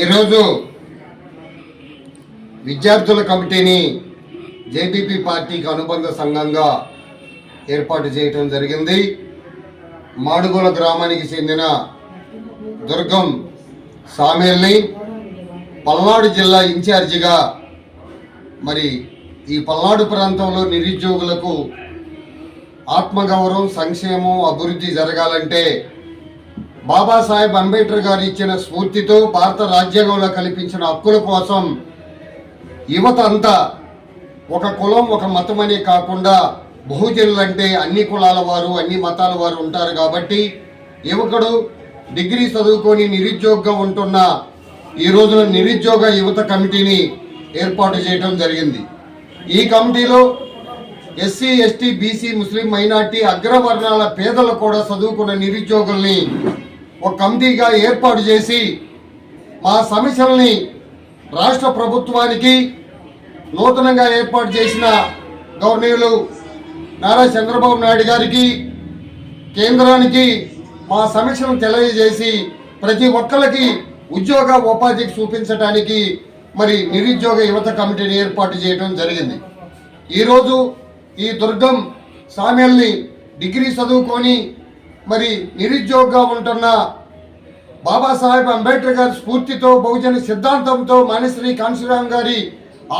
ఈరోజు విద్యార్థుల కమిటీని జేపీపీ పార్టీకి అనుబంధ సంఘంగా ఏర్పాటు చేయటం జరిగింది. మాడుగుల గ్రామానికి చెందిన దుర్గం సామేల్ని పల్నాడు జిల్లా ఇన్ఛార్జిగా మరి ఈ పల్నాడు ప్రాంతంలో నిరుద్యోగులకు ఆత్మగౌరవం సంక్షేమం అభివృద్ధి జరగాలంటే బాబాసాహెబ్ అంబేద్కర్ గారు ఇచ్చిన స్ఫూర్తితో భారత రాజ్యాంగంలో కల్పించిన హక్కుల కోసం యువత అంతా ఒక కులం ఒక మతం అనే కాకుండా బహుజనులు అంటే అన్ని కులాల వారు అన్ని మతాల వారు ఉంటారు కాబట్టి యువకుడు డిగ్రీ చదువుకొని నిరుద్యోగంగా ఉంటున్న ఈ రోజున నిరుద్యోగ యువత కమిటీని ఏర్పాటు చేయడం జరిగింది. ఈ కమిటీలో SC ST BC Muslim minority అగ్రవర్ణాల పేదలు కూడా చదువుకున్న నిరుద్యోగుల్ని ఒక కమిటీగా ఏర్పాటు చేసి మా సమస్యల్ని రాష్ట్ర ప్రభుత్వానికి నూతనంగా ఏర్పాటు చేసిన గవర్నర్లు నారా చంద్రబాబు నాయుడు గారికి కేంద్రానికి మా సమీక్షను తెలియజేసి ప్రతి ఒక్కరికి ఉద్యోగ ఉపాధికి చూపించడానికి మరి నిరుద్యోగ యువత కమిటీని ఏర్పాటు చేయడం జరిగింది. ఈరోజు ఈ దుర్గం సామెల్ని డిగ్రీ చదువుకొని మరి నిరుద్యోగంగా ఉంటున్న బాబాసాహెబ్ అంబేద్కర్ గారి స్ఫూర్తితో బహుజన సిద్ధాంతంతో మానశ్రీ కాంశీరామ్ గారి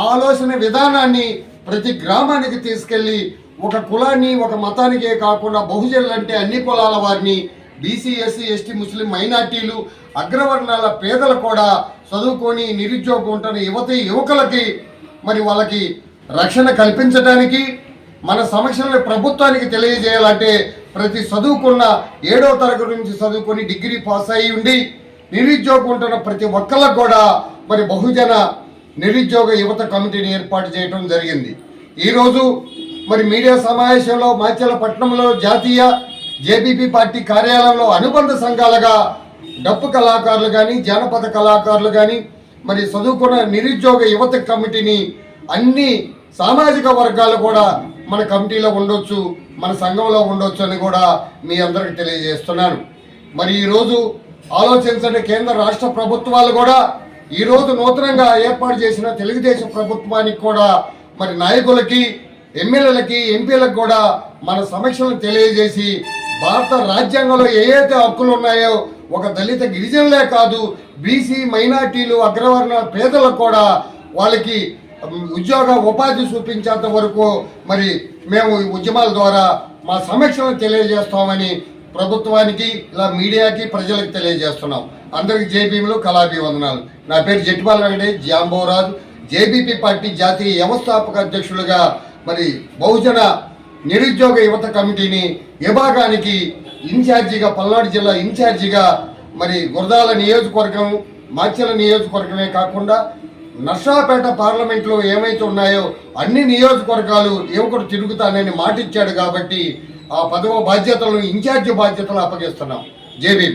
ఆలోచన విధానాన్ని ప్రతి గ్రామానికి తీసుకెళ్ళి ఒక కులాన్ని ఒక మతానికే కాకుండా బహుజనులు అంటే అన్ని కులాల వారిని బీసీ ఎస్సీ ఎస్టీ ముస్లిం మైనార్టీలు అగ్రవర్ణాల పేదలు కూడా చదువుకొని నిరుద్యోగం ఉంటున్న యువత యువకులకి మరి వాళ్ళకి రక్షణ కల్పించడానికి మన సమస్యలను ప్రభుత్వానికి తెలియజేయాలంటే ప్రతి చదువుకున్న ఏడో తరగతి నుంచి చదువుకొని డిగ్రీ పాస్ అయి ఉండి నిరుద్యోగం ఉంటున్న ప్రతి ఒక్కళ్ళకు కూడా మరి బహుజన నిరుద్యోగ యువత కమిటీని ఏర్పాటు చేయడం జరిగింది. ఈరోజు మరి మీడియా సమావేశంలో మాచల పట్టణంలో జాతీయ జేబీపీ పార్టీ కార్యాలయంలో అనుబంధ సంఘాలుగా డప్పు కళాకారులు కానీ జానపద కళాకారులు కానీ మరి చదువుకున్న నిరుద్యోగ యువత కమిటీని అన్ని సామాజిక వర్గాలు కూడా మన కమిటీలో ఉండొచ్చు మన సంఘంలో ఉండొచ్చు అని కూడా మీ అందరికి తెలియజేస్తున్నాను. మరి ఈరోజు ఆలోచించండి కేంద్ర రాష్ట్ర ప్రభుత్వాలు కూడా ఈరోజు నూతనంగా ఏర్పాటు చేసిన తెలుగుదేశం ప్రభుత్వానికి కూడా మరి నాయకులకి ఎమ్మెల్యేలకి ఎంపీలకు కూడా మన సమస్యలను తెలియజేసి భారత రాజ్యాంగంలో ఏ అయితే హక్కులు ఉన్నాయో ఒక దళిత గిరిజనులే కాదు బీసీ మైనార్టీలు అగ్రవర్ణ పేదలకు కూడా వాళ్ళకి ఉద్యోగ ఉపాధి చూపించేంత వరకు మరి మేము ఈ ఉద్యమాల ద్వారా మా సమీక్షను తెలియజేస్తామని ప్రభుత్వానికి ఇలా మీడియాకి ప్రజలకు తెలియజేస్తున్నాం. అందరికి జేబీలు కళాభివందనాలు. నా పేరు జట్టిపాల వెంకటేష్ జాంబోరాజు. జేబీపీ పార్టీ జాతీయ వ్యవస్థాపక అధ్యక్షులుగా మరి బహుజన నిరుద్యోగ యువత కమిటీని విభాగానికి ఇన్ఛార్జిగా పల్నాడు జిల్లా ఇన్ఛార్జిగా మరి గురదాల నియోజకవర్గం మాచెల నియోజకవర్గమే కాకుండా నర్సాపేట పార్లమెంట్లో ఏమైతే ఉన్నాయో అన్ని నియోజకవర్గాలు యువకుడు తిరుగుతానని మాటిచ్చాడు కాబట్టి ఆ పదవ బాధ్యతలను ఇన్ఛార్జి బాధ్యతలు అప్పగిస్తున్నాం. జేబీ